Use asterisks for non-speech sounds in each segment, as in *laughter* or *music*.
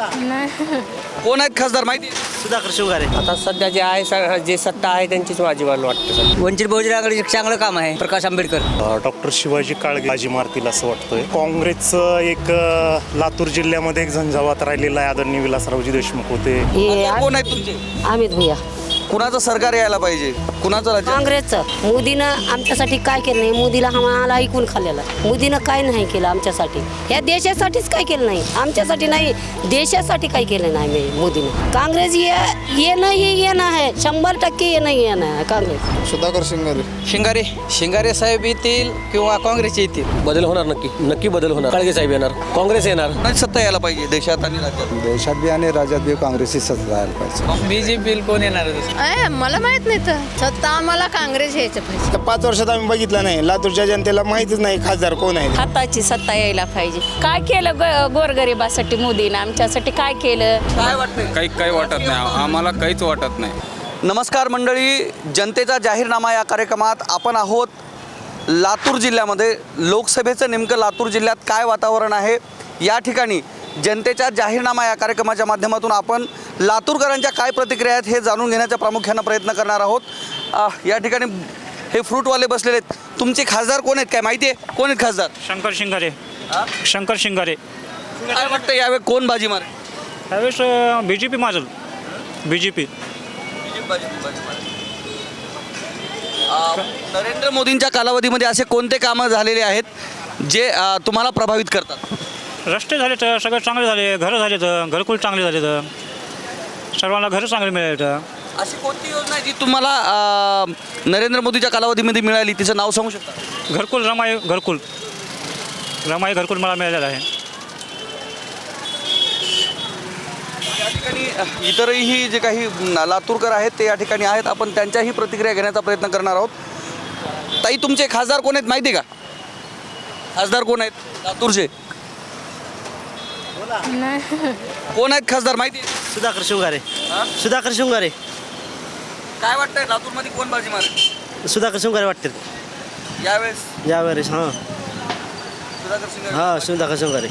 नाही. कोण आहेत खासदार माहिती? सुधाकर शिवगारे. आता सध्या जे आहे स- जे सत्ता आहे त्यांचीच वाजीवाला वाटतं सध्या. वंचित बहुजन आघाडीचं चांगलं काम आहे प्रकाश आंबेडकर. डॉक्टर शिवाजी काळगे बाजी मारतील असं वाटतंय. काँग्रेसचं एक अ, लातूर जिल्ह्यामध्ये एक झंझावात राहिलेला आहे आदरणीय विलासरावजी देशमुख होते. कोण आहेत तुमचे? अमित भुया. कुणाचं सरकार यायला पाहिजे? कुणाचं राज्य? काँग्रेसचं. मोदीनं आमच्यासाठी काय केलं नाही? मोदीला आम्हाला ऐकून खाल्लेलं. मोदीनं काय नाही केलं आमच्यासाठी? ह्या देशासाठीच काय केलं नाही? आमच्यासाठी नाही देशासाठी काय केलं नाही मी मोदीनं. काँग्रेस ये येणं हे येणं आहे. शंभर टक्के येणं येणं आहे काँग्रेस. सुधाकर शिंगारे. शिंगारे शिंगारे साहेब येतील किंवा काँग्रेस येतील? बदल होणार नक्की. नक्की बदल होणार. काळगे साहेब येणार. काँग्रेस येणार. कुणाची सत्ता यायला पाहिजे देशात आणि राज्यात? देशात बी आणि राज्यात बी काँग्रेसची सत्ता राहायला पाहिजे. बीजेपी कोण येणार मला माहीत नाही तर. सत्ता आम्हाला काँग्रेस यायचं पाहिजे. पाच वर्षात आम्ही बघितलं नाही. लातूरच्या जनतेला माहितीच नाही खासदार कोण आहे हाताची सत्ता यायला पाहिजे. काय केलं ग- गोरगरिबासाठी मोदीनं? आमच्यासाठी काय केलं? काय काही काही वाटत नाही. आम्हाला काहीच वाटत नाही. नमस्कार मंडळी. जनतेचा जाहीरनामा या कार्यक्रमात आपण आहोत लातूर जिल्ह्यामध्ये. लोकसभेचं नेमकं लातूर जिल्ह्यात काय वातावरण आहे? या ठिकाणी जनतेच्या जाहीरनामा या कार्यक्रमाच्या माध्यमातून आपण लातूरकरांच्या काय प्रतिक्रिया आहेत हे जाणून घेण्याचा प्रामुख्यानं प्रयत्न करणार आहोत. या ठिकाणी हे फ्रूटवाले बसलेले आहेत. तुमचे खासदार कोण आहेत? काय माहिती आहे? कोण आहेत खासदार? शंकर शिंगारे. शंकर शिंगारे. काय वाटतं यावेळी कोण बाजी मारे त्यावेळेस बी जे पी माझं बी जे पी नरेंद्र मोदींच्या कालावधीमध्ये असे कोणते कामं झालेले आहेत जे तुम्हाला प्रभावित करतात? रस्ते झाले तर सगळं चांगले झाले घरं झाले तर घरकुल चांगले झाले तर. सर्वांना घरं चांगले मिळाले तर. अशी कोणती योजना आहे जी तुम्हाला अ, नरेंद्र मोदीच्या कालावधीमध्ये मिळाली? तिचं नाव सांगू शकता? घरकुल रमाई घरकुल. रमाई घरकुल मला मिळालेलं आहे. या ठिकाणी इतरही जे काही न, लातूरकर आहेत ते या ठिकाणी आहेत. आपण त्यांच्याही प्रतिक्रिया घेण्याचा प्रयत्न करणार आहोत. ताई तुमचे खासदार कोण आहेत माहिती आहे का? खासदार कोण आहेत? लातूरचे. कोण आहेत खासदार माहिती आहे? सुधाकर शिवगारे. सुधाकर शिवगारे. काय वाटतंय? लातूरमध्ये कोण बाजी मारेल? सुधाकर शिवगारे वाटते यावेळेस? यावेळेस हां. सुधाकर सिंग हां सुधाकर शिवगारे.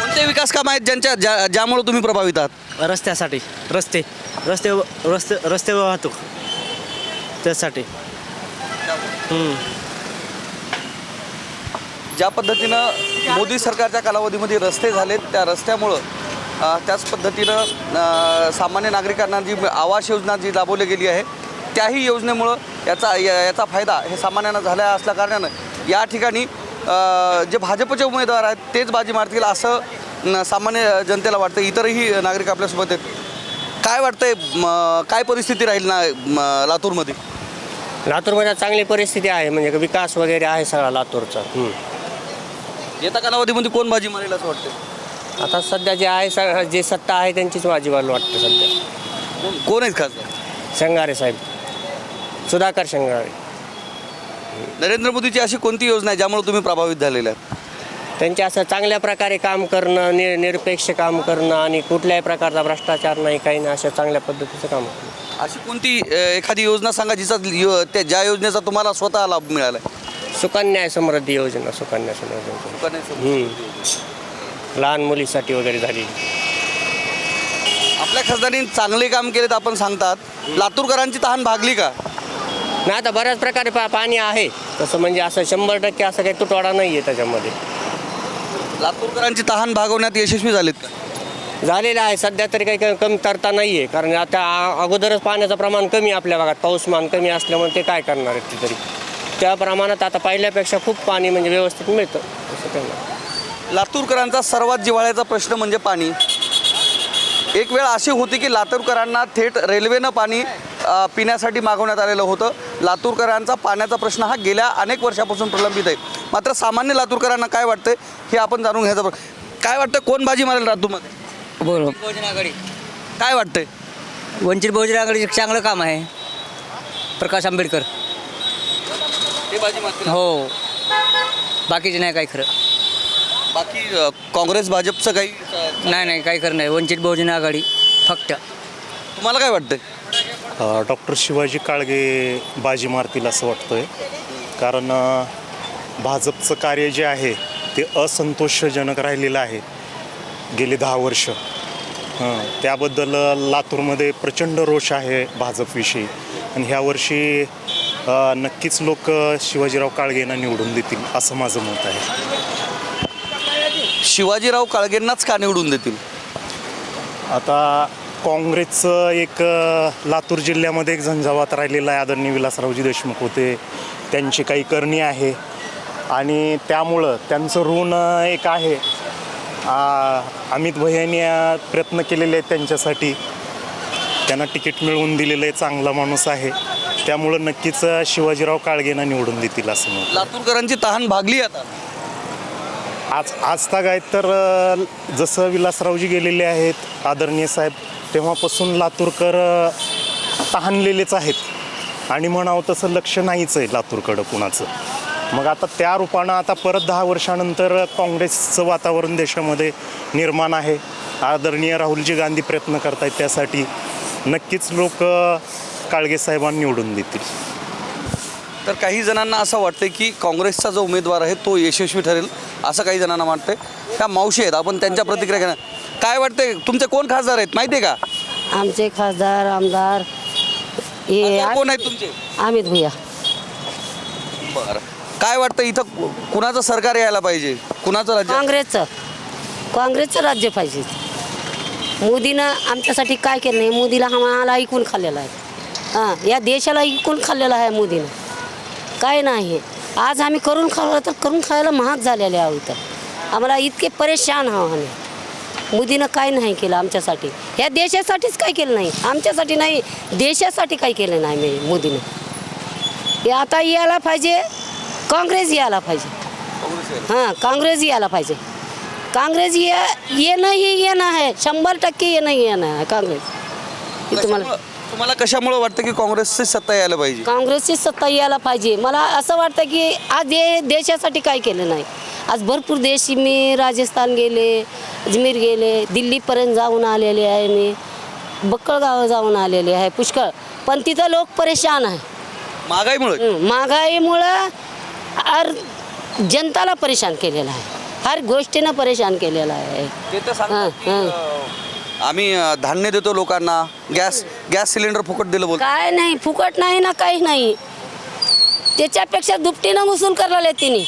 कोणते विकास काम आहेत ज्यांच्या ज्या ज्यामुळे तुम्ही प्रभावित आहात? रस्त्यासाठी. रस्ते. रस्ते रस्ते रस्ते वाहतूक. त्यासाठी. हम्म. ज्या पद्धतीनं मोदी सरकारच्या कालावधीमध्ये रस्ते झालेत त्या रस्त्यामुळं त्याच पद्धतीनं सामान्य नागरिकांना जी आवास योजना जी राबवली गेली आहे त्याही योजनेमुळं याचा या- याचा फायदा हे सामान्यांना झाला असल्याकारणानं या ठिकाणी जे भाजपचे उमेदवार आहेत तेच बाजी मारतील असं सामान्य जनतेला वाटतं. इतरही नागरिक आपल्यासोबत आहेत. काय वाटतंय काय परिस्थिती राहील ना लातूरमध्ये? लातूरमध्ये चांगली परिस्थिती आहे म्हणजे विकास वगैरे आहे सगळा लातूरचा. येत्या कालावधीमध्ये कोण बाजी मारेल असं वाटतं आता सध्या जे आहे स- जे सत्ता आहे त्यांचीच वाजीवाला वाटतं सध्या. कोण? आहेत खासदार? शंगारे साहेब. सुधाकर शंगारे. नरेंद्र मोदीची अशी कोणती योजना आहे ज्यामुळे तुम्ही प्रभावित झालेले आहेत? त्यांचे असं चांगल्या प्रकारे काम करणं नि निरपेक्ष काम करणं आणि कुठल्याही प्रकारचा भ्रष्टाचार नाही काही नाही अशा चांगल्या पद्धतीचं काम करणं. अशी कोणती अ, एखादी योजना सांगा जिचा यो- त्या ज्या योजनेचा तुम्हाला स्वतः लाभ मिळाला सुकन्या समृद्धी योजना सुकन्या समृद्धी योजना. लहान मुलीसाठी वगैरे झाली. आपल्या खासदारांनी चांगले काम केलेत आपण सांगतात. लातूरकरांची तहान भागली का? नाही आता बऱ्याच प्रकारे पा पाणी आहे. तसं म्हणजे असं शंभर टक्के असं काही तुटवाडा नाही आहे त्याच्यामध्ये. लातूरकरांची तहान भागवण्यात यशस्वी झालेत का? झालेलं आहे. सध्या तरी काही क- कमतरता नाही आहे कारण आता आ- अगोदरच पाण्याचं प्रमाण कमी आपल्या भागात. पाऊसमान कमी असल्यामुळे ते काय करणार आहेत ते तरी? त्या प्रमाणात आता पहिल्यापेक्षा खूप पाणी म्हणजे व्यवस्थित मिळतं. असं लातूरकरांचा सर्वात जिव्हाळ्याचा प्रश्न म्हणजे पाणी. एक वेळ अशी होती की लातूरकरांना थेट रेल्वेनं पाणी अ, पिण्यासाठी मागवण्यात आलेलं होतं. लातूरकरांचा पाण्याचा प्रश्न हा गेल्या अनेक वर्षापासून प्रलंबित आहे. मात्र सामान्य लातूरकरांना काय वाटतंय हे आपण जाणून घ्यायचं प्र- काय वाटतं कोण बाजी मारेल लातूरमध्ये? बोल बहुजन आघाडी काय वाटतंय? वंचित बहुजन आघाडीचं चांगलं काम आहे. प्रकाश आंबेडकर. ते बाजी मारतील हो. बाकीचे नाही काही खरं. बाकी अ, काँग्रेस भाजपचं काही अ, नाही नाही काही खरं नाही. वंचित बहुजन आघाडी फक्त. तुम्हाला काय वाटतंय? डॉक्टर शिवाजी काळगे बाजी मारतील असं वाटतंय. कारण अ, भाजपचं कार्य जे आहे ते असंतोषजनक राहिलेलं आहे. गेली दहा वर्ष. हं, त्याबद्दल लातूरमध्ये प्रचंड रोष आहे भाजपविषयी. आणि ह्या वर्षी अ, नक्कीच लोक शिवाजीराव काळगेंना निवडून देतील असं माझं मत आहे. शिवाजीराव काळगेंनाच का निवडून देतील? आता काँग्रेसचं एक लातूर जिल्ह्यामध्ये एक झंझावात राहिलेला आहे आदरणीय विलासरावजी देशमुख होते. त्यांची काही करणी आहे. आणि त्यामुळं त्यांचं ऋण एक आहे. अमित भैयांनी प्रयत्न केलेले आहेत त्यांच्यासाठी. त्यांना तिकीट मिळवून दिलेलं आहे चांगला माणूस आहे. त्यामुळं नक्कीच शिवाजीराव काळगेंना निवडून देतील असं मत लातूरकरांची तहान भागली आता. आज आज आहे तर अ, जसं विलासरावजी गेलेले आहेत आदरणीय साहेब तेव्हापासून लातूरकर अ, तहानलेलेच आहेत. आणि म्हणावं तसं लक्ष नाहीच आहे लातूरकडं कुणाचं. मग आता त्या रूपानं आता परत दहा वर्षानंतर काँग्रेसचं वातावरण देशामध्ये निर्माण आहे. आदरणीय राहुलजी गांधी प्रयत्न करतायत त्यासाठी. नक्कीच लोक काळगे साहेबांना निवडून देतील. तर काही जणांना असं वाटतं की काँग्रेसचा जो उमेदवार आहे तो यशस्वी ठरेल असं काही जणांना वाटतंय. त्या मावशी आहेत आपण त्यांच्या प्रतिक्रिया घेणार. काय वाटतंय तुमचे कोण खासदार आहेत माहिती आहे का? आमचे खासदार आमदार हे खासदार कोण आहेत तुमचे? अमित भैया. बरं. काय वाटतं इथं कु- कुणाचं सरकार यायला पाहिजे? कुणाचं राज्य? काँग्रेसचं. काँग्रेसचं राज्य पाहिजे. मोदीनं आमच्यासाठी काय केलं नाही मोदीला आम्हाला ऐकून खाल्लेलं आहे. हां या देशाला ऐकून खाल्लेलं आहे मोदीनं. काय नाही आज आम्ही करून खाल्लं तर करून खायला महाग झालेले आहोत इथं. आम्हाला इतके परेशान आहो आम्ही. मोदीनं काय नाही केलं आमच्यासाठी. ह्या देशासाठीच काय केलं नाही. आमच्यासाठी नाही देशासाठी काय केलं नाही मी मोदीनं. हे आता यायला पाहिजे काँग्रेस यायला पाहिजे. हां काँग्रेस यायला पाहिजे. काँग्रेस ये येणं ही येणं आहे. शंभर टक्के येणं येणं आहे काँग्रेस. तुम्हाला तुम्हाला कशामुळे वाटतं की काँग्रेसची सत्ता यायला पाहिजे? काँग्रेसची सत्ता यायला पाहिजे. मला असं वाटतं की आज हे देशासाठी काय केलं नाही. आज भरपूर देश मी राजस्थान गेले अजमेर गेले दिल्लीपर्यंत जाऊन आलेले आहे मी. बक्कळगाव जाऊन आलेले आहे पुष्कळ. पण तिथं लोक परेशान आहे. महागाईमुळे? महागाईमुळं हर जनताला परेशान केलेलं आहे. हर गोष्टीनं परेशान केलेलं आहे. हां, आम्ही धान्य देतो लोकांना. गॅस गॅस सिलेंडर फुकट दिलं बोल काय नाही फुकट नाही ना काही नाही. त्याच्यापेक्षा दुपटीनं वसूल करायला तिने.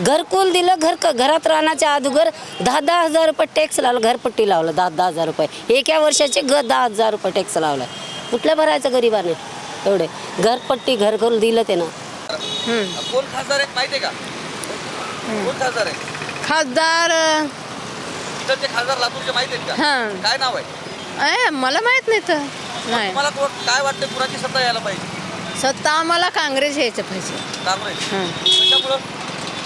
घरकुल दिलं घर घरात राहण्याच्या अगोदर दहा दहा हजार रुपये टॅक्स लावला घरपट्टी लावलं दहा दहा हजार रुपये. एका वर्षाचे घर दहा हजार रुपये टॅक्स लावला. कुठलं भरायचं गरीबाने? एवढे. घरपट्टी घरकुल दिलं त्यानं. कोण खासदार आहेत माहिती आहे का कोण खासदार आहेत? खासदार खासदार लातूरचे माहिती आहेत का? हां. काय नाव आहे? मला माहीत नाही तर. नाही. तुम्हाला काय वाटतं कुणाची सत्ता यायला पाहिजे? सत्ता आम्हाला काँग्रेस यायचं पाहिजे. काँग्रेस? कशामुळं?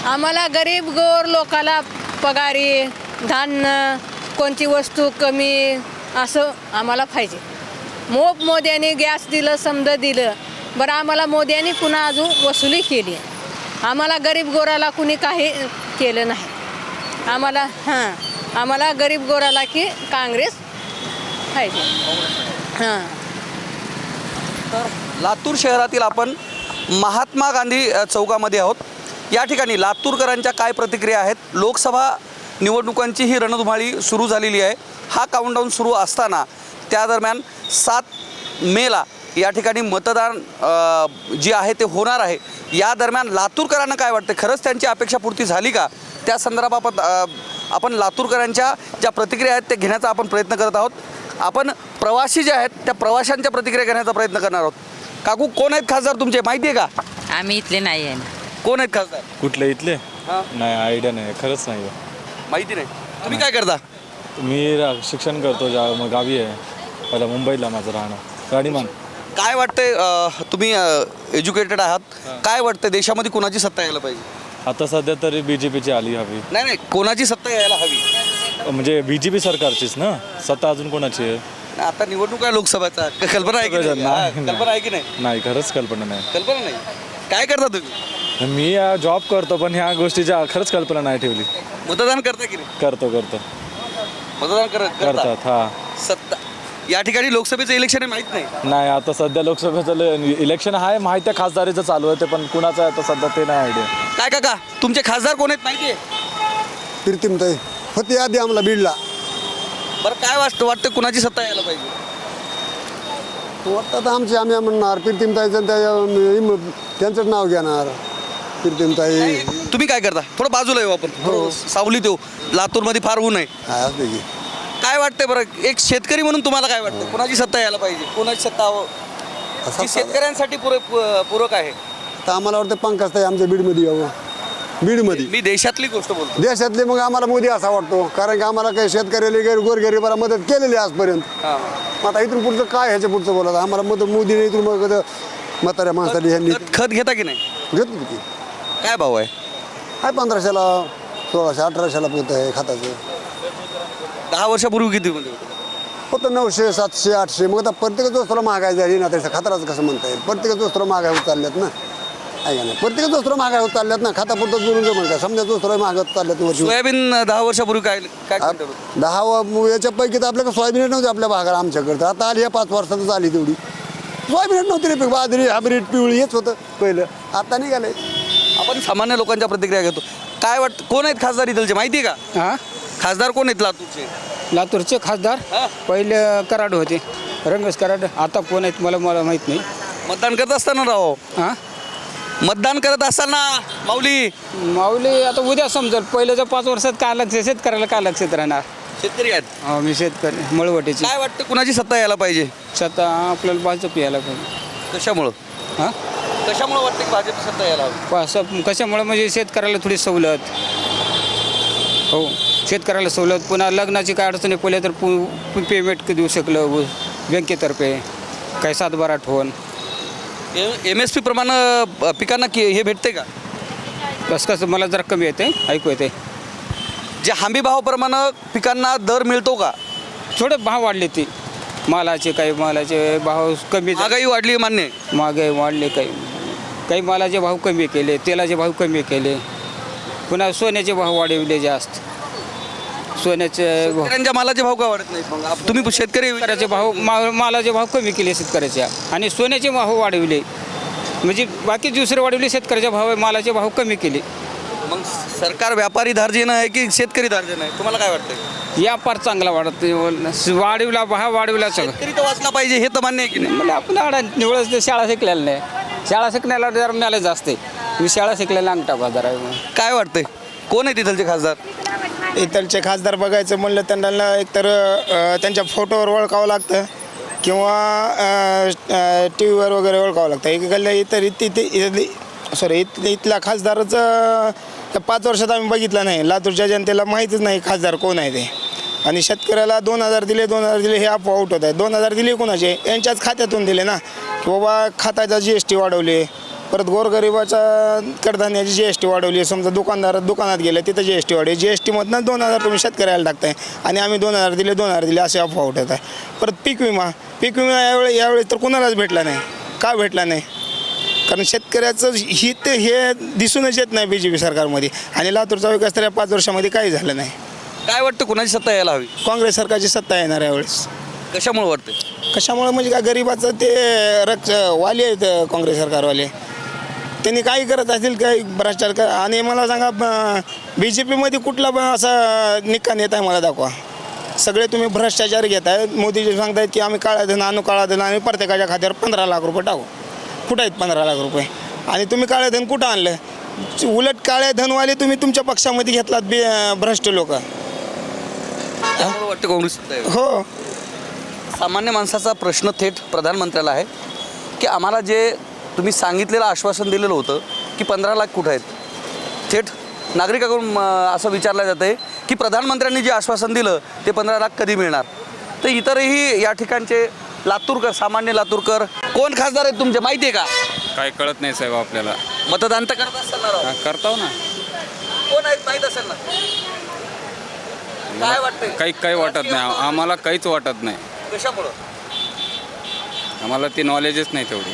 आम्हाला गरीब गोर लोकाला पगारी धान्य कोणती वस्तू कमी असं आम्हाला पाहिजे. मोप मोद्याने गॅस दिलं समजा दिलं. बरं आम्हाला मोद्याने पुन्हा अजून वसुली केली. आम्हाला गरीब गोराला कुणी काही केलं नाही. आम्हाला हां. आम्हाला गरीब गोराला की काँग्रेस पाहिजे. हां. तर लातूर शहरातील आपण महात्मा गांधी चौकामध्ये आहोत. या ठिकाणी लातूरकरांच्या काय प्रतिक्रिया आहेत? लोकसभा निवडणुकांची ही रणधुमाळी सुरू झालेली आहे. हा काउंटडाऊन सुरू असताना त्या दरम्यान सात मेला या ठिकाणी मतदान जे आहे ते होणार आहे. या दरम्यान लातूरकरांना काय वाटतं खरंच त्यांची अपेक्षा पूर्ती झाली का? त्या संदर्भात आपण लातूरकरांच्या ज्या प्रतिक्रिया आहेत त्या घेण्याचा आपण प्रयत्न करत आहोत. आपण प्रवासी जे आहेत त्या प्रवाशांच्या प्रतिक्रिया घेण्याचा प्रयत्न करणार आहोत. काकू कोण आहेत खासदार तुमचे? माहिती आहे का? आम्ही इथले नाही आहे कोण आहेत खासदार? कुठले इथले? हां. नाही आयडिया नाही खरंच नाही माहिती नाही. तुम्ही काय करता? मी रा- शिक्षण करतो जा मग गावी आहे. पहिला मुंबईला माझं राहणं. गाडीमान काय वाटतंय अ, तुम्ही एज्युकेटेड आहात. काय वाटतं देशामध्ये कोणाची सत्ता यायला पाहिजे? आता सध्या तरी बी जे पीची आली हवी. नाही नाही कोणाची सत्ता यायला हवी? म्हणजे बी जे पी सरकारचीच ना? सत्ता अजून कोणाची आहे? आता निवडणूक आहे लोकसभेचा. क- कल्पना आहे की नाही? नाही, हा, नाही. कल्पना आहे की नाही? नाही खरंच कल्पना नाही. कल्पना नाही. काय करता तुम्ही? मी जॉब करतो पण ह्या गोष्टीच्या खरंच कल्पना नाही ठेवली. मतदान करता की नाही? करतो करतो. मतदान कर करता? करतात हा. सत्ता या ठिकाणी लोकसभेचं इलेक्शन आहे माहीत नाही. नाही आता सध्या लोकसभेचं इलेक्शन आहे माहिती आहे खासदारीचं चालू आहे ते पण कुणाचं आहे आता सध्या ते नाही आयडिया काय काका तुमचे खासदार कोण आहेत माहिती आहे? प्रीतीमताई होती आधी आम्हाला बीडला. बरं काय वाटतं वाटतं कुणाची सत्ता यायला पाहिजे? वाटतं तर आमचे आम्ही म्हणणार प्रीतीमताईचं त्या त्यांचंच नाव घेणार प्रीतीमताई. तुम्ही काय करता? थोडं बाजूला येऊ आपण थोडं सावलीत येऊ. लातूरमध्ये फार ऊन आहे. हा असते की. काय वाटतंय बरं? एक शेतकरी म्हणून तुम्हाला काय वाटतं? कुणाची सत्ता यायला पाहिजे? कुणाची सत्ता हवं? जी शेतकऱ्यांसाठी पुरे पु- पूरक आहे? तर आम्हाला वाटतं पंकज ताई आमच्या बीडमध्ये यावं. बीडमध्ये. मी देशातली गोष्ट बोलतो. देशातले मग आम्हाला मोदी असा वाटतो. कारण की आम्हाला काही शेतकऱ्याला गैर गोरगरिबाला मदत केलेली आहे आजपर्यंत. हां. मग आता इथून पुढचं काय ह्याच्या पुढचं बोलायचं? आम्हाला मदत मोदीने इथून मग म्हाताऱ्या माणसाला ह्यांनी खत खत घेता की नाही? घेतली की. काय भाव आहे? आहे पंधराशेला सोळाशे अठराशेला पोत आहे खताचं. दहा वर्षापूर्वी किती मध्ये होतं? होतं नऊशे सातशे आठशे. मग आता प्रत्येक वस्तूला महागाई झाली ना त्याचं खतराचं कसं म्हणता येईल? प्रत्येक वस्तूला महागाई होत चालल्यात ना. आहे का नाही? प्रत्येक वस्तूला महागाई होत चालल्यात ना. खातापुरतं जोडून जमल का समजा वस्तूला महागात चालल्यात वर्षी सोयाबीन दहा वर्षापूर्वी काय काय क्विंटल होतं? दहा व- याच्यापैकी तर आपल्याकडे सोयाबीन नव्हती आपल्या भागाला आमच्याकडे. तर आता आली या पाच वर्षातच आली तेवढी. सोयाबीन नव्हती रे बाजरी हायब्रीड पिवळी हेच होतं पहिलं. आता निघालंय. आपण सामान्य लोकांच्या प्रतिक्रिया घेतो. काय वाटतं कोण आहेत खासदार इथलचे? माहिती आहे का? हां खासदार कोण आहेत लातूरचे? लातूरचे खासदार. पहिले कराड होते. रमेश कराड आता कोण आहेत मला मला माहीत नाही. मतदान करत असताना राहो हां? मतदान करत असताना माऊली. माऊली आता उद्या समजेल पहिल्याच्या पाच वर्षात काय लक्ष शेतकऱ्याला काय लक्षात राहणार? शेतकरी आहेत. हो मी शेतकरी मळवटीची. काय वाटतं कुणाची सत्ता यायला पाहिजे? स्वतः आपल्याला भाजप यायला पाहिजे. कशामुळं? हां? कशामुळं वाटतं की भाजप सत्ता यायला हवी? कशामुळे? म्हणजे शेतकऱ्याला थोडी सवलत. हो. शेतकऱ्याला सवलत पुन्हा लग्नाची काय अडचणी पडल्या तर पु पेमेंट देऊ शकलं बँकेतर्फे. काही सातबारा ठेवून एम एस पी प्रमाणे पिकांना की हे भेटते का? कसं कसं मला जरा कमी येते ऐकू येते जे हमी भावाप्रमाणे पिकांना दर मिळतो का? थोडे भाव वाढले ते. मालाचे काही मालाचे भाव कमी. महागाई वाढली मान्य. आहे. महागाई वाढले काही. काही मालाचे भाव कमी केले तेलाचे भाव कमी केले. पुन्हा सोन्याचे भाव वाढवले जास्त. सोन्याचे शेतकऱ्यांच्या मालाचे भाव का वाढत नाहीत मग? आप- तुम्ही शेतकरी शेतकऱ्याचे भाव मा मालाचे भाव कमी केले शेतकऱ्याच्या आणि सोन्याचे भाव वाढवले. म्हणजे बाकी दुसरे वाढवले शेतकऱ्याचे भाव मालाचे भाव कमी केले. मग सरकार व्यापारी धार्जिन आहे की शेतकरी धार्जिन आहे? तुम्हाला काय वाटतं व्यापार चांगला वाढत वाढवला भाव वाढवला सगळं. शेतकरी तर वाचला पाहिजे हे तर मान्य आहे की नाही? म्हणजे आपण आडा निवडच ते शाळा शिकलेला नाही. शाळा शिकण्याला जरा मिळालं जास्त आहे मी शाळा शिकलेला अंगठा बाजार आहे. काय वाटतंय? कोण आहे तिथलचे खासदार? इथलचे खासदार बघायचं म्हणलं त्यांना एकतर त्यांच्या फोटोवर ओळखावं लागतं किंवा टी व्हीवर वगैरे ओळखावं लागतं. एकीकडलं इतर इथे सॉरी इथ इथला खासदारच त्या पाच वर्षात आम्ही बघितला नाही. लातूरच्या जनतेला माहीतच नाही खासदार कोण आहे ते. आणि शेतकऱ्याला दोन हजार दिले दोन हजार दिले हे अफवा उठवत आहे. दोन हजार दिले कोणाचे? यांच्याच खात्यातून दिले ना. की बाबा खात्याचा जी एस टी वाढवली परत गोरगरिबाच्या कडधान्याची जी एस टी वाढवली. समजा दुकानदार दुकानात गेले तिथं जी एस टी वाढली. जी एस टीमधनं दोन हजार तुम्ही शेतकऱ्याला टाकताय. आणि आम्ही दोन हजार दिले दोन हजार दिले असे अफवा उठत आहे. परत पीक विमा. पीक विमा यावेळी यावेळी तर कुणालाच भेटला नाही. का भेटला नाही? कारण शेतकऱ्याचं हित हे दिसूनच येत नाही बी जे पी सरकारमध्ये. आणि लातूरचा विकास तर या पाच वर्षामध्ये काही झालं नाही. काय वाटतं कुणाची सत्ता यायला हवी? काँग्रेस सरकारची सत्ता येणार यावेळेस. कशामुळे वाटतंय? कशामुळे? म्हणजे काय गरिबाचं ते रक्ष वाली आहेत काँग्रेस सरकारवाले. त्यांनी काही करत असतील काही भ्रष्टाचार कर आणि मला सांगा बी जे पीमध्ये कुठला पण असा निकाल नेत आहे मला दाखवा. सगळे तुम्ही भ्रष्टाचार घेत आहे मोदीजी सांगतायत की आम्ही काळा धन आणू काळा धन आणि प्रत्येकाच्या खात्यावर पंधरा लाख रुपये टाकू. कुठं आहेत पंधरा लाख रुपये? आणि तुम्ही काळे धन कुठं आणलं? उलट काळे धनवाले तुम्ही तुमच्या पक्षामध्ये घेतलात बी भ्रष्ट लोक. वाटतं काँग्रेस. हो. सामान्य माणसाचा प्रश्न थेट प्रधानमंत्र्याला आहे की आम्हाला जे तुम्ही सांगितलेलं आश्वासन दिलेलं होतं की पंधरा लाख कुठं आहेत? थेट नागरिकाकडून असं विचारलं जातं आहे की प्रधानमंत्र्यांनी जे आश्वासन दिलं ते पंधरा लाख कधी मिळणार? तर इतरही या ठिकाणचे लातूरकर सामान्य लातूरकर कोण खासदार आहेत तुमचे माहिती आहे का? काय कळत नाही साहेब आपल्याला. मतदान तर करत असाल ना राव. करताव ना. कोण आहेत माहीत असेल ना? काय वाटतंय? काही काही वाटत नाही. आम्हाला काहीच वाटत नाही. कशामुळं? आम्हाला ते नॉलेजच नाही तेवढी.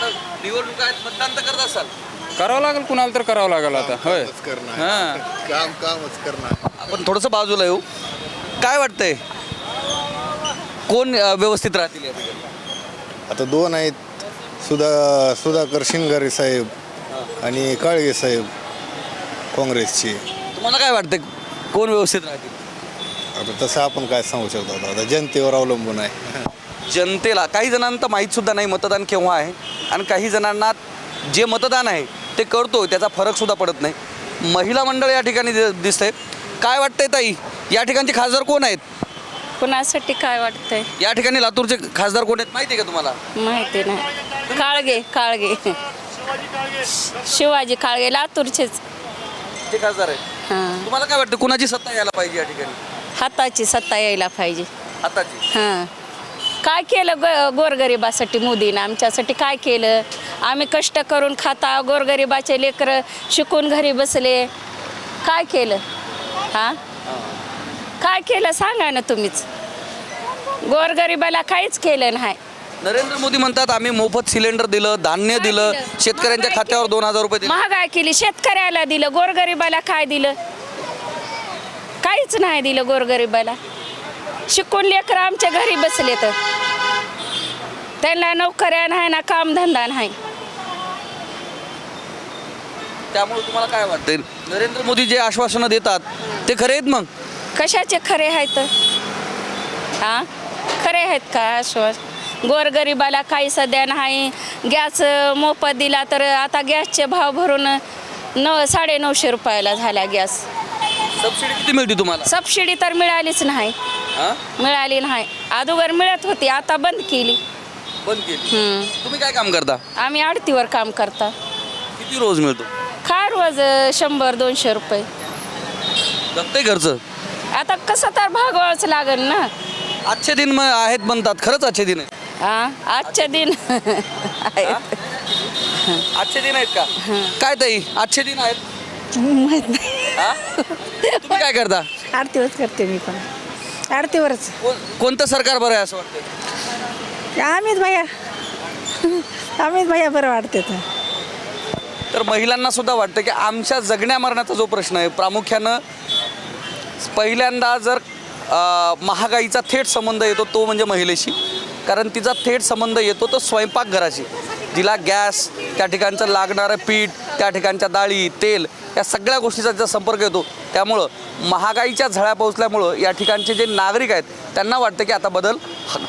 आता निवडणूक आहेत मतदान तर करत असाल. करावं लागेल कुणाला तर करावं लागेल आता. होय. हां. काम कामच करणार. आपण थोडंसं बाजूला येऊ. काय वाटतंय? कोण अ, व्यवस्थित राहतील या ठिकाणी? आता दोन आहेत. सुधा सुधाकर शिंगारे साहेब आणि काळगे साहेब काँग्रेसचे. तुम्हाला काय वाटतं कोण व्यवस्थित राहतील? आता तसं आपण काय सांगू शकतो आता जनतेवर अवलंबून आहे. जनतेला काही जणांना तर माहीत सुद्धा नाही मतदान केव्हा आहे आणि काही जणांना जे मतदान आहे ते करतो त्याचा फरक सुद्धा पडत नाही. महिला मंडळ या ठिकाणी दिसतंय काय वाटतंय ताई? या ठिकाणचे खासदार कोण आहेत? कुणासाठी काय वाटतंय? या ठिकाणी लातूरचे खासदार कोण आहेत माहिती आहे का तुम्हाला? माहिती नाही. काळगे काळगे. शिवाजी काळगे लातूरचेच. ते खासदार आहेत. हां. तुम्हाला काय वाटतं कुणाची सत्ता यायला पाहिजे या ठिकाणी? हाताची सत्ता यायला पाहिजे. आताची हां. काय केलं ग गोरगरिबासाठी मोदीनं? आमच्यासाठी काय केलं? आम्ही कष्ट करून खाता गोरगरिबाचे लेकरं शिकून घरी बसले. काय केलं? हां? काय केलं सांगा ना तुम्हीच. गोरगरिबाला काहीच केलं नाही. नरेंद्र मोदी म्हणतात आम्ही मोफत सिलेंडर दिलं धान्य दिलं? शेतकऱ्यांच्या खात्यावर दोन हजार रुपये दिले. महागाई केली शेतकऱ्याला दिलं गोरगरिबाला काय दिलं? काहीच नाही दिलं गोरगरिबाला. शिकून लेकर आमच्या घरी बसले तर त्यांना नोकऱ्या नाही ना कामधंदा नाही. त्यामुळे तुम्हाला काय वाटतंय? नरेंद्र मोदी जे आश्वासनं देतात ते खरे आहेत मग? कशाचे खरे आहेत? हां? खरे आहेत का आश्वास? गोरगरिबाला काही सध्या नाही. गॅस मोफत दिला तर आता गॅसचे भाव भरून न साडे नऊशे रुपयाला झाला गॅस. सबसिडी किती मिळते तुम्हाला? सबसिडी तर मिळालीच नाही. हा? मिळाली नाही. अगोदर मिळत होती आता बंद केली. बंद केली? हम्म. तुम्ही काय काम करता? आम्ही आडतीवर काम करता. किती रोज मिळतो? काय रोज अं, शंभर दोनशे रुपये. जगते घरचं? आता कसं तर भागवावंच लागेल ना. आजचे दिन मग आहेत म्हणतात खरंच आजचे दिन आहे हा आजच्या दिन आहेत. आजचे दिन आहेत का? काय ताई आजचे दिन आहेत? माहीत नाही. हा? तुम्ही काय करता? आरतीवरच करते मी पण. आरतीवरच. कोण- कोणतं सरकार बरं आहे असं वाटतं आम्हीच भैया. आम्हीच भैया बरं वाटते तर. तर महिलांना सुद्धा वाटतं की आमच्या जगण्या मरण्याचा जो प्रश्न आहे प्रामुख्यानं पहिल्यांदा जर अ, महागाईचा थेट संबंध येतो तो म्हणजे महिलेशी. कारण तिचा थेट संबंध येतो तो स्वयंपाकघराशी. तिला गॅस त्या ठिकाणचं लागणारं पीठ त्या ठिकाणच्या डाळी तेल या सगळ्या गोष्टीचा तिचा संपर्क येतो. त्यामुळं महागाईच्या झळ्या पोचल्यामुळं या ठिकाणचे जे नागरिक आहेत त्यांना वाटतं की आता बदल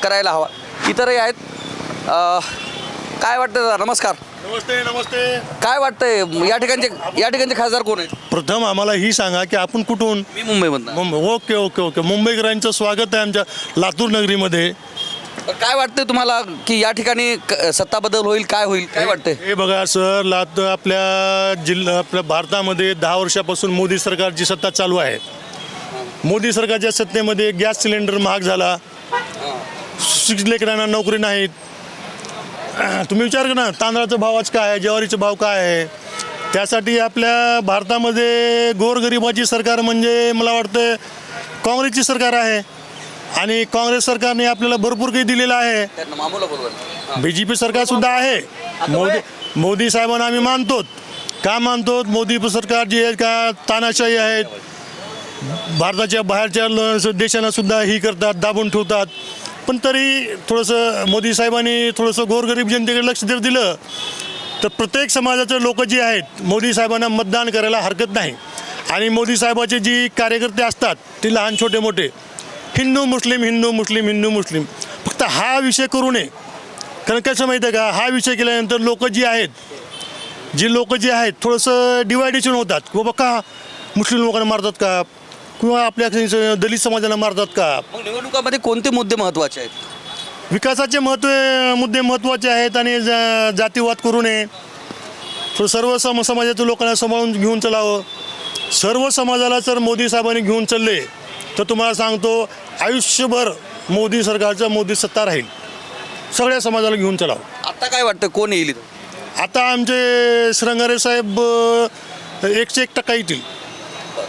करायला हवा. इतरही आहेत. काय वाटतं दादा? नमस्कार. नमस्ते नमस्ते. काय वाटतंय? या ठिकाणचे या ठिकाणचे खासदार कोण आहेत? प्रथम आम्हाला ही सांगा की आपण कुठून? मी मुंबईमधनं. Mumbai okay okay okay. मुंबईकरांचं स्वागत आहे आमच्या लातूर नगरीमध्ये. काय वाटतंय तुम्हाला की या ठिकाणी क- सत्ता बदल होईल काय होईल? काय वाटतंय? हे बघा सर लात आपल्या जिल्हा आपल्या भारतामध्ये दहा वर्षापासून मोदी सरकारची सत्ता चालू आहे. मोदी सरकारच्या सत्तेमध्ये गॅस सिलेंडर महाग झाला. शिक्षित लेकरांना नोकरी नाहीत. *clears throat* तुम्ही विचार करा ना तांदळाचा भाव आज काय आहे? ज्वारीचा भाव काय आहे? त्यासाठी आपल्या भारतामध्ये गोरगरिबाची सरकार म्हणजे मला वाटतं काँग्रेसची सरकार आहे. आणि काँग्रेस सरकारने आपल्याला भरपूर काही दिलेलं आहे. त्यांना मामूला बोलवा बी जे पी सरकार सुद्धा आहे. मोदी मोदी साहेबांना आम्ही मानतो का मानतो मोदी सरकार जी आहे का तानाशाही आहेत. भारताच्या बाहेरच्या देशांना सुद्धा ही करतात दाबून ठेवतात. पण तरी थोडंसं मोदी साहेबांनी थोडंसं गोरगरीब जनतेकडे लक्ष जर दिलं तर प्रत्येक समाजाचे लोक जे आहेत मोदी साहेबांना मतदान करायला हरकत नाही. आणि मोदी साहेबाचे जी कार्यकर्ते असतात ते लहान छोटे मोठे. हिंदू मुस्लिम हिंदू मुस्लिम हिंदू मुस्लिम. फक्त हा विषय करू नये. कारण कसं माहिती आहे का? हा विषय केल्यानंतर लोक जी आहेत जी लोक जी आहेत थोडंसं डिवायडेशन होतात. की बाबा का मुस्लिम लोकांना मारतात का? किंवा आपल्या दलित समाजाला मारतात का? मग निवडणुकामध्ये कोणते मुद्दे महत्त्वाचे आहेत? विकासाचे महत्त्व मुद्दे महत्त्वाचे आहेत आणि जा जातीवाद करू नये. थोडं सर्व सम समाजाच्या लोकांना सांभाळून घेऊन चालावं. सर्व समाजाला जर मोदी साहेबांनी घेऊन चालले तर तुम्हाला सांगतो आयुष्यभर मोदी सरकारचं मोदी सत्ता राहील. सगळ्या समाजाला घेऊन चालावं आता काय वाटतं? कोण येईल इथं? आता आमचे श्रंगारे साहेब अ, एकशे एक टक्का येतील.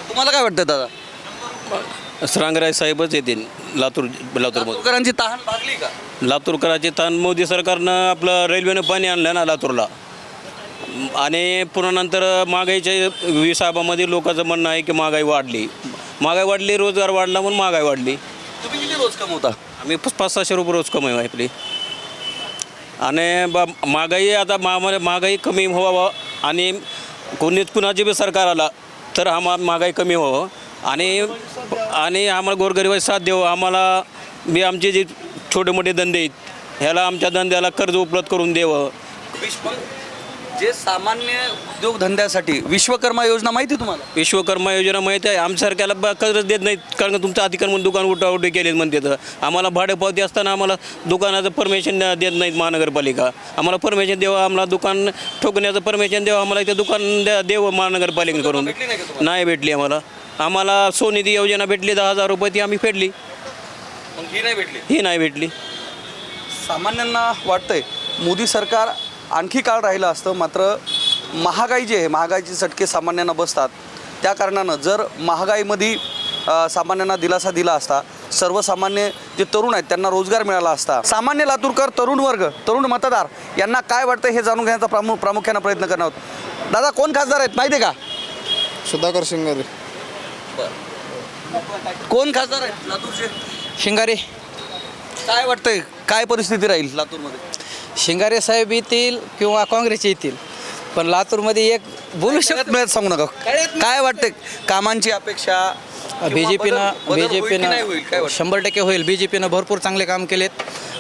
तुम्हाला काय वाटतं दादा? श्रांगराय साहेबच येतील लातूर लातूरमध्ये लातूरकरांची तहान भागली का? लातूरकराचे ताण मोदी सरकारनं आपलं रेल्वेनं पाणी आणलं ना लातूरला. आणि पुन्हा नंतर महागाईच्या विसाबामध्ये लोकांचं म्हणणं आहे की महागाई वाढली. महागाई वाढली रोजगार वाढला म्हणून महागाई वाढली. तुम्ही किती रोज कमवता? आम्ही पाच पाच सहाशे रुपये रोज कमाई आपली. आणि ब महागाई आता महा महागाई कमी व्हावं आणि कोणी कुणाची बी सरकार आला तर हा मा- महागाई कमी व्हावं. आणि आणि आम्हाला गोरगरिबाची साथ देऊ आम्हाला बी आमचे जे छोटे मोठे धंदे आहेत ह्याला आमच्या धंद्याला कर्ज उपलब्ध करून द्यावं. जे सामान्य उद्योगधंद्यासाठी विश्वकर्मा योजना माहिती आहे तुम्हाला? विश्वकर्मा योजना माहिती आहे. आमच्यासारख्याला ब- कर्ज देत नाहीत. कारण का तुमचं अतिक्रमण दुकान उठावटे केलेत म्हणते तर. आम्हाला भाडेपावती असताना आम्हाला दुकानाचं परमिशन देत नाहीत महानगरपालिका. आम्हाला परमिशन द्यावं आम्हाला दुकान ठोकण्याचं परमिशन द्यावं आम्हाला इथे दुकान द्या देवं महानगरपालिकेकडून. नाही भेटली आम्हाला. आम्हाला स्वनिधी योजना भेटली दहा हजार रुपये ती आम्ही फेडली. ही नाही भेटली? ही नाही भेटली. सामान्यांना वाटतंय मोदी सरकार आणखी काळ राहिलं असतं मात्र महागाई जी आहे महागाईचे चटके सामान्यांना बसतात. त्या कारणानं जर महागाईमध्ये सामान्यांना दिलासा दिला असता सर्वसामान्य जे तरुण आहेत त्यांना रोजगार मिळाला असता. सामान्य लातूरकर तरुण वर्ग तरुण मतदार यांना काय वाटतं हे जाणून घेण्याचा प्रामुख प्रामुख्यानं प्रयत्न करणार आहोत. दादा कोण खासदार आहेत? माहिती आहे का? सुधाकर शिंगारे. कोण खासदार आहेत? लातूरचे. शिंगारे. काय वाटतंय? काय परिस्थिती राहील लातूरमध्ये? शिंगारे साहेब येतील किंवा काँग्रेस येतील पण लातूरमध्ये एक बोलू सगळ्यात मिळत सांगू नका. काय वाटतंय कामांची अपेक्षा बी जे पीनं बी जे होईल? पीनं शंभर टक्के होईल. बी जे पीनं भरपूर चांगले काम केलेत.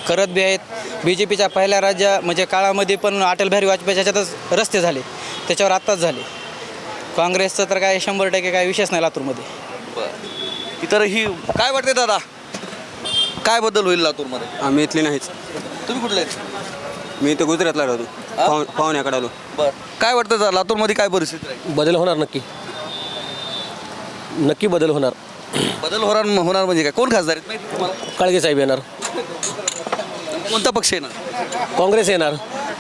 करत बी आहेत. बी जे पीच्या पहिल्या राज्या म्हणजे काळामध्ये पण अटल बिहारी वाजपेयी याच्यातच रस्ते झाले. त्याच्यावर आत्ताच झाले. काँग्रेसचं तर काय शंभर टक्के काय विषयच नाही लातूरमध्ये. इतर ही काय वाटते दादा? काय बदल होईल लातूरमध्ये? आम्ही इथली नाहीच. तुम्ही कुठले आहेत? मी इथं गुजरातला राहतो. पाहु पाहुण्याकडे आलो. बर. काय वाटतं दादा लातूरमध्ये काय परिस्थिती राहील? बदल होणार नक्की. नक्की बदल होणार. बदल होणार होणार म्हणजे काय? कोण खासदार आहेत माहिती तुम्हाला? काळगे साहेब येणार. कोणता पक्ष येणार? काँग्रेस येणार.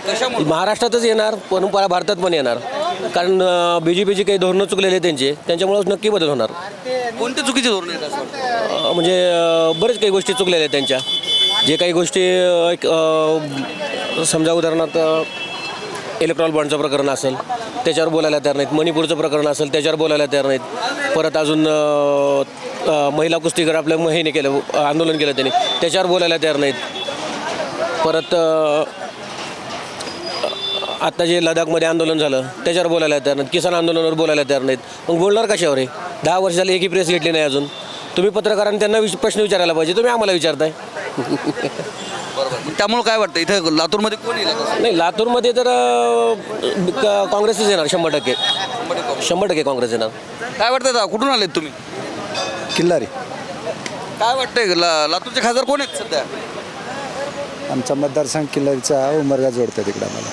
कशामुळे? महाराष्ट्रातच येणार पण परा भारतात पण येणार. कारण बी जे पीची काही धोरणं चुकलेले आहेत त्यांचे. त्यांच्यामुळं नक्की बदल होणार. कोणते चुकीचे धोरण आहेत असं वाटतं? अं, म्हणजे अं, बरेच काही गोष्टी चुकलेल्या आहेत त्यांच्या. जे काही गोष्टी एक समजा उदाहरणार्थ इलेक्ट्रॉल बॉन्डचं प्रकरण असेल त्याच्यावर बोलायला तयार नाहीत. मणिपूरचं प्रकरण असेल त्याच्यावर बोलायला तयार नाहीत. परत अजून महिला कुस्तीकर आपल्या महिने केलं आंदोलन केलं त्यांनी त्याच्यावर बोलायला तयार नाहीत. परत आत्ता जे लडाखमध्ये आंदोलन झालं त्याच्यावर बोलायला तयार नाहीत. किसान आंदोलनावर बोलायला तयार नाहीत. मग बोलणार कशावर आहे दहा वर्षाला एकही प्रेस घेतली नाही अजून. तुम्ही पत्रकारांनी त्यांना विच प्रश्न विचारायला पाहिजे. तुम्ही आम्हाला विचारताय. बरोबर. त्यामुळे काय वाटतं? इथं लातूरमध्ये कोण येईल आता? नाही लातूरमध्ये तर अं, क- काँग्रेसच येणार शंभर टक्के. शंभर टक्के काँग्रेस येणार. काय वाटतं दादा कुठून आलेत तुम्ही? किल्लारी. काय वाटतंय? ला लातूरचे खासदार कोण आहेत सध्या? आमचा मतदारसंघ किल्लारीचा उमरगा जोडतो तिकडं आम्हाला.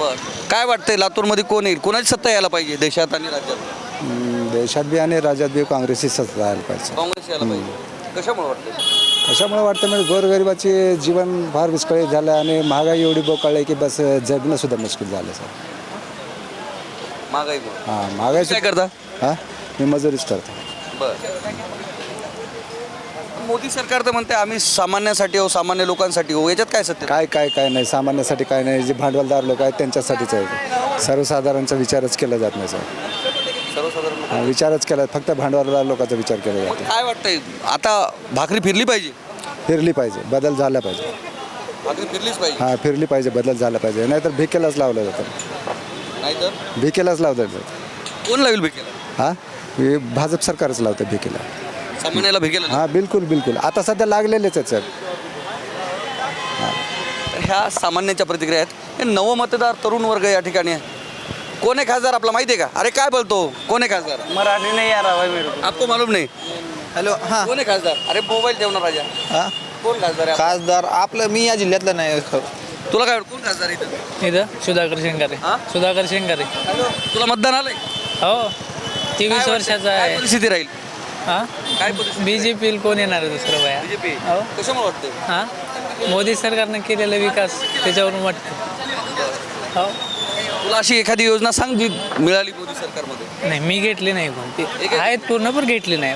बर. काय वाटतंय? लातूरमध्ये कोण येईल? कोणाची सत्ता यायला पाहिजे देशात आणि राज्यात? देशात बी आणि राज्यात बी काँग्रेसची सत्ता राहायला पाहिजे. काँग्रेस यायला पाहिजे. कशामुळे वाटतं कशामुळे वाटतं म्हणजे गोरगरिबाचे जीवन फार विस्कळीत झालं आणि महागाई एवढी बोकाळली की बस जगणं सुद्धा मुश्किल झालं सर. महागाईमुळे हां महागाई काय करता? हां मी मजुरीच करतो. बर. मोदी सरकार तर म्हणते आम्ही सामान्यासाठी हो सामान्य लोकांसाठी हो याच्यात काय सत्य? काय काय काय नाही सामान्यासाठी काय नाही जे भांडवलदार लोक आहेत त्यांच्यासाठीच आहे. सर्वसाधारणचा विचारच केला जात नाही सर. सर्वसाधारण हां, विचारच केला फक्त भांडवलदार लोकांचा विचार केला जातो. काय वाटतंय? आता भाकरी फिरली पाहिजे. फिरली पाहिजे बदल झाला पाहिजे. भाकरी फिरलीच पाहिजे. हां फिरली पाहिजे बदल झाला पाहिजे. नाहीतर भिकेलाच लावलं जातं. नाहीतर? भिकेलाच लावलं जातं. कोण लावेल भिकेला? हां? हे भाजप सरकारच लावतं भिकेला. सामान्याला भिकेला हां बिलकुल बिलकुल. आता सध्या लागलेलेच आहेत सर. तर ह्या सामान्यांच्या प्रतिक्रिया आहेत. हे नवमतदार तरुण वर्ग या ठिकाणी आहे. कोण आहे खासदार आपला माहिती आहे का? अरे काय बोलतो? कोण आहे खासदार? मराठी नाही यार मेरे आपको मालूम नाही? हॅलो हां. कोण आहे खासदार? अरे मोबाईल ठेवणार राजा. हां? कोण खासदार आहे खासदार आपलं मी या जिल्ह्यातलं नाही. तुला काय वाटतं? कोण खासदार आहे इथं? इथं? सुधाकर शेंगारे. हा? सुधाकर शेंगारे. तुला मतदान आलंय? हो. तेवीस काय वर्षाचा? काय आहे. परिस्थिती राहील? हा? काय परिस्थिती बी जे कोण येणार आहे दुसरं बाया? बीजेपी. हो. कशामुळे वाटतं हा? मोदी सरकारनं केलेला विकास त्याच्यावरून वाटतं हो? तुला अशी एखादी योजना सांग जी मिळाली मोदी सरकारमध्ये? नाही मी घेतली नाही कोणती. एक? आहेत पूर्ण पण घेतली नाही.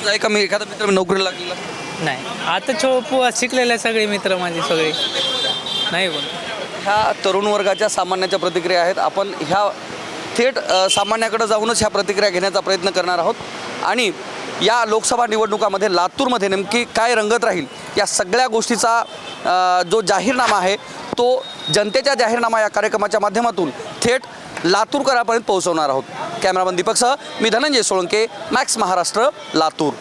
तुझा एका मी एखादा मित्र नोकरी लागलेला? नाही. आता छो पो शिकलेले सगळे मित्र माझे सगळे. नाही कोण. ह्या तरुण वर्गाच्या सामान्याच्या प्रतिक्रिया आहेत. आपण ह्या थेट अ, सामान्याकडे जाऊनच ह्या प्रतिक्रिया घेण्याचा प्रयत्न करणार आहोत. आणि या लोकसभा निवडणुकामध्ये लातूरमध्ये नेमकी काय रंगत राहील या सगळ्या गोष्टीचा अ, जो जाहीरनामा आहे तो जनतेच्या जाहीरनामा या कार्यक्रमाच्या माध्यमातून थेट लातूरकरापर्यंत पोहोचवणार आहोत. कॅमेरामन दीपकसह मी धनंजय सोळंके मॅक्स महाराष्ट्र लातूर.